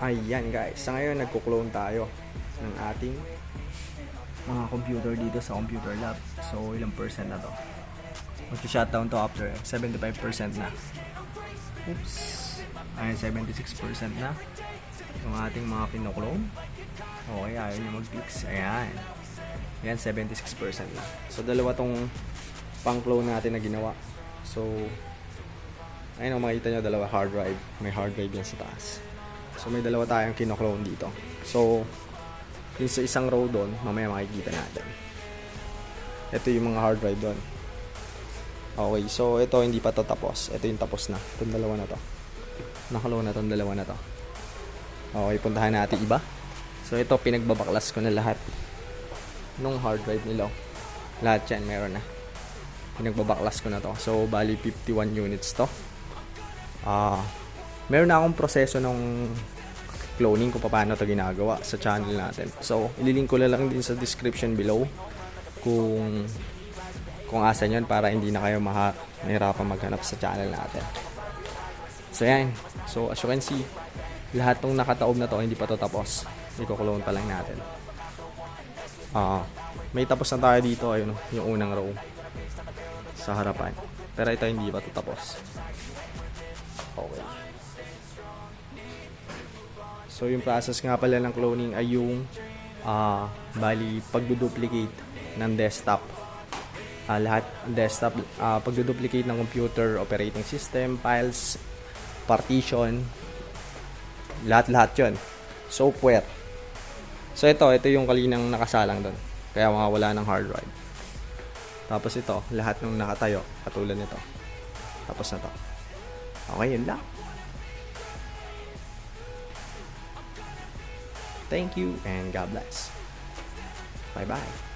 Ayan guys, sa ngayon nagko-clone tayo ng ating mga computer dito sa computer lab. So ilang percent na to? Mag-shutdown to after 75% na. Oops. Ayan, 76% na. Yung ating mga kino-clone. Okay, ayaw nyo mag-fix. Ayan. Ayan, 76% na. So dalawa tong pang-clone natin na ginawa. So, ayun ang makita nyo, dalawa hard drive. May hard drive yan sa taas. So may dalawa tayong kino-clone dito. So yung sa isang row doon, mamaya makikita natin. Ito yung mga hard drive doon. Okay, so ito hindi pa to tapos. Ito yung tapos na. Itong dalawa na to. Nakalow na tong dalawa na to. Okay, puntahan natin iba. So ito pinagbabaklas ko na lahat nung hard drive nila. Lahat yan meron na. Pinagbabaklas ko na to. So bali 51 units to. Ah, meron na akong proseso ng cloning kung paano to ginagawa sa channel natin. So, ililink ko lang din sa description below kung kung asan yun para hindi na kayo maha, mahirapan maghanap sa channel natin. So, yan. So, as you can see, lahat ng nakataob na to hindi pa to tapos. Iko-clone pa lang natin. Ah, may tapos na tayo dito, ayun, yung unang row sa harapan. Pero ito hindi pa to tapos. Okay. So yung process nga pala ng cloning ay yung ah bali pagduduplicate ng desktop. Ah, lahat desktop ah pagduduplicate ng computer, operating system, files, partition, lahat-lahat 'yon. Software. So ito, ito yung kalinang nakasalang doon. Kaya mawawala ng hard drive. Tapos ito, lahat ng nakatayo, katulad nito. Tapos na to. Okay, yun lang. Thank you and God bless. Bye bye.